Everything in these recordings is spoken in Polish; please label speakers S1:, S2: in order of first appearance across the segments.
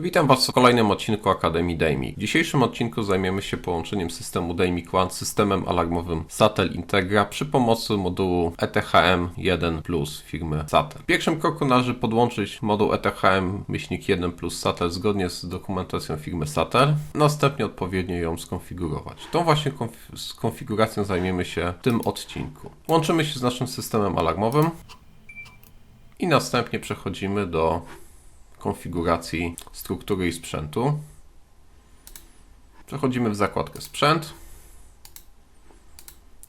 S1: Witam Was w kolejnym odcinku Akademii Daymic. W dzisiejszym odcinku zajmiemy się połączeniem systemu Daymic One z systemem alarmowym Satel Integra przy pomocy modułu E ETHM1 Plus firmy Satel. W pierwszym kroku należy podłączyć moduł E ETHM-1 Plus Satel zgodnie z dokumentacją firmy Satel, następnie odpowiednio ją skonfigurować. Tą właśnie konf- skonfiguracją zajmiemy się w tym odcinku. Łączymy się z naszym systemem alarmowym i następnie przechodzimy do konfiguracji struktury i sprzętu. Przechodzimy w zakładkę sprzęt.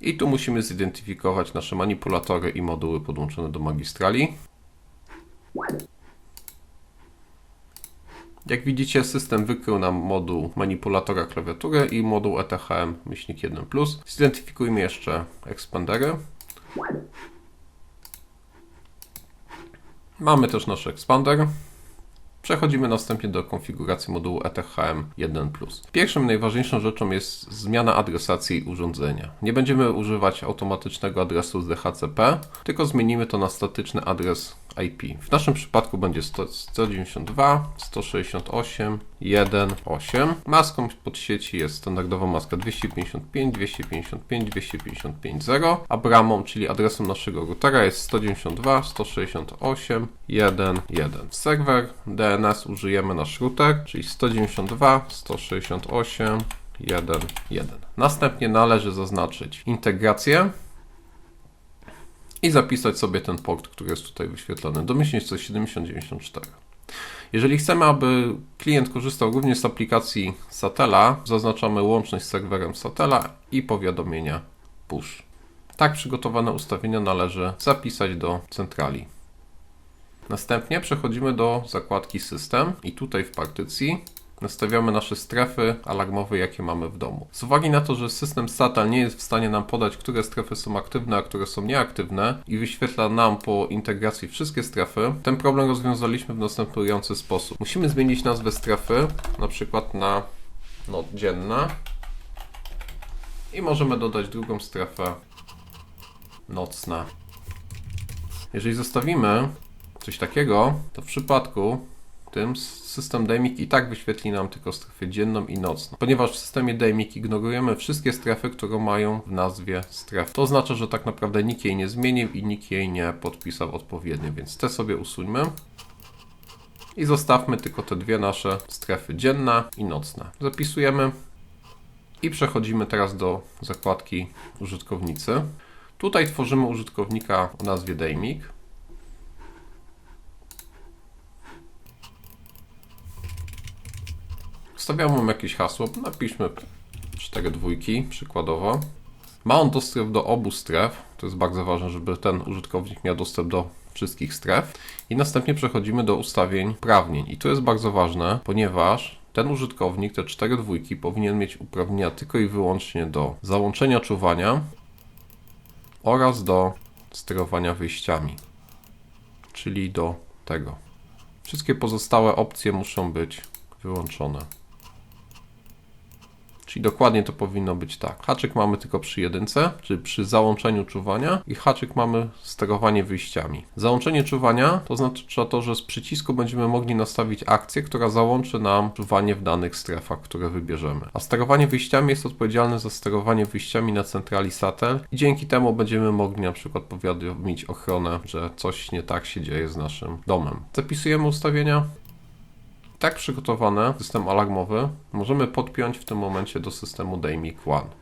S1: I tu musimy zidentyfikować nasze manipulatory i moduły podłączone do magistrali. Jak widzicie, system wykrył nam moduł manipulatora klawiatury i moduł E ETHM-1+. Zidentyfikujmy jeszcze expandery. Mamy też nasz expander. Przechodzimy następnie do konfiguracji modułu E ETHM1+. Pierwszą najważniejszą rzeczą jest zmiana adresacji urządzenia. Nie będziemy używać automatycznego adresu z DHCP, tylko zmienimy to na statyczny adres IP. W naszym przypadku będzie 100 192.168.1.8. Maską pod sieci jest standardowa maska 255, 255, 255.0, a bramą, czyli adresem naszego routera jest 192.168.1.1. W serwer DNS użyjemy nasz router, czyli 192.168.1.1. Następnie należy zaznaczyć integrację i zapisać sobie ten port, który jest tutaj wyświetlony. Domyślnie jest 7094. Jeżeli chcemy, aby klient korzystał również z aplikacji Satela, zaznaczamy łączność z serwerem Satela i powiadomienia push. Tak przygotowane ustawienia należy zapisać do centrali. Następnie przechodzimy do zakładki System i tutaj w partycji nastawiamy nasze strefy alarmowe, jakie mamy w domu. Z uwagi na to, że system SATAL nie jest w stanie nam podać, które strefy są aktywne, a które są nieaktywne i wyświetla nam po integracji wszystkie strefy, ten problem rozwiązaliśmy w następujący sposób. Musimy zmienić nazwę strefy, na przykład na no, dzienna i możemy dodać drugą strefę nocna. Jeżeli zostawimy coś takiego, to w przypadku tym system Dynamic i tak wyświetli nam tylko strefę dzienną i nocną. Ponieważ w systemie Dynamic ignorujemy wszystkie strefy, które mają w nazwie stref. To oznacza, że tak naprawdę nikt jej nie zmienił i nikt jej nie podpisał odpowiednio, więc te sobie usuńmy. I zostawmy tylko te dwie nasze strefy dzienna i nocna. Zapisujemy i przechodzimy teraz do zakładki użytkownicy. Tutaj tworzymy użytkownika o nazwie Dynamic. Wstawiamy mu jakieś hasło, napiszmy 4 dwójki przykładowo. Ma on dostęp do obu stref, to jest bardzo ważne, żeby ten użytkownik miał dostęp do wszystkich stref. I następnie przechodzimy do ustawień uprawnień. I to jest bardzo ważne, ponieważ ten użytkownik, te 4 dwójki, powinien mieć uprawnienia tylko i wyłącznie do załączenia czuwania oraz do sterowania wyjściami, czyli do tego. Wszystkie pozostałe opcje muszą być wyłączone. Czyli dokładnie to powinno być tak. Haczyk mamy tylko przy jedynce, czyli przy załączeniu czuwania i haczyk mamy sterowanie wyjściami. Załączenie czuwania to oznacza to, że z przycisku będziemy mogli nastawić akcję, która załączy nam czuwanie w danych strefach, które wybierzemy. A sterowanie wyjściami jest odpowiedzialne za sterowanie wyjściami na centrali Satel i dzięki temu będziemy mogli na przykład powiadomić ochronę, że coś nie tak się dzieje z naszym domem. Zapisujemy ustawienia, tak przygotowane system alarmowy możemy podpiąć w tym momencie do systemu Dynamic One.